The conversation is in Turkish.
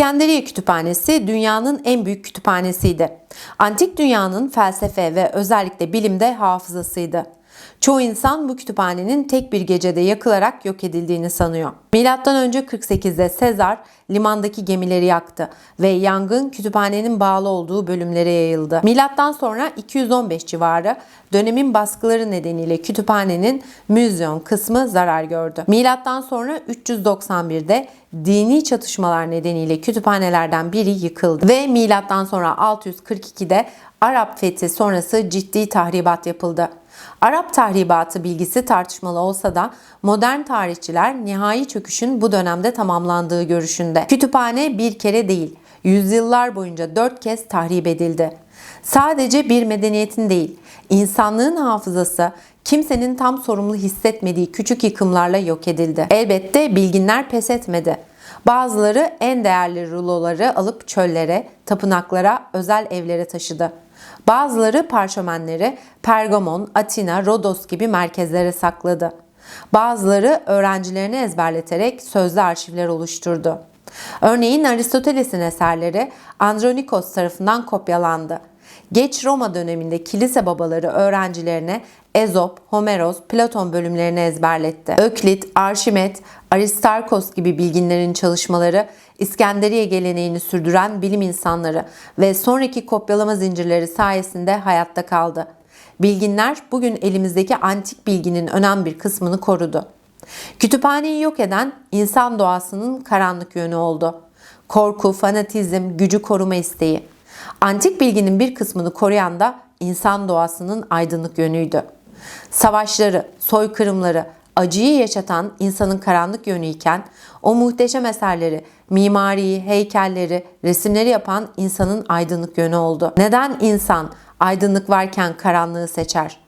İskenderiye Kütüphanesi dünyanın en büyük kütüphanesiydi. Antik dünyanın felsefe ve özellikle bilimde hafızasıydı. Çoğu insan bu kütüphanenin tek bir gecede yakılarak yok edildiğini sanıyor. Milattan önce 48'de Sezar limandaki gemileri yaktı ve yangın kütüphanenin bağlı olduğu bölümlere yayıldı. Milattan sonra 215 civarı dönemin baskıları nedeniyle kütüphanenin müzyon kısmı zarar gördü. Milattan sonra 391'de dini çatışmalar nedeniyle kütüphanelerden biri yıkıldı ve milattan sonra 642'de Arap fethi sonrası ciddi tahribat yapıldı. Arap tahribatı bilgisi tartışmalı olsa da modern tarihçiler nihai çöküşün bu dönemde tamamlandığı görüşünde. Kütüphane bir kere değil, yüzyıllar boyunca dört kez tahrip edildi. Sadece bir medeniyetin değil, insanlığın hafızası kimsenin tam sorumlu hissetmediği küçük yıkımlarla yok edildi. Elbette bilginler pes etmedi. Bazıları en değerli ruloları alıp çöllere, tapınaklara, özel evlere taşıdı. Bazıları parşömenleri Pergamon, Atina, Rodos gibi merkezlere sakladı. Bazıları öğrencilerini ezberleterek sözlü arşivler oluşturdu. Örneğin Aristoteles'in eserleri Andronikos tarafından kopyalandı. Geç Roma döneminde kilise babaları öğrencilerine Ezop, Homeros, Platon bölümlerini ezberletti. Öklit, Arşimet, Aristarkos gibi bilginlerin çalışmaları İskenderiye geleneğini sürdüren bilim insanları ve sonraki kopyalama zincirleri sayesinde hayatta kaldı. Bilginler bugün elimizdeki antik bilginin önemli bir kısmını korudu. Kütüphaneyi yok eden insan doğasının karanlık yönü oldu. Korku, fanatizm, gücü koruma isteği. Antik bilginin bir kısmını koruyan da insan doğasının aydınlık yönüydü. Savaşları, soykırımları, acıyı yaşatan insanın karanlık yönü iken o muhteşem eserleri, mimariyi, heykelleri, resimleri yapan insanın aydınlık yönü oldu. Neden insan aydınlık varken karanlığı seçer?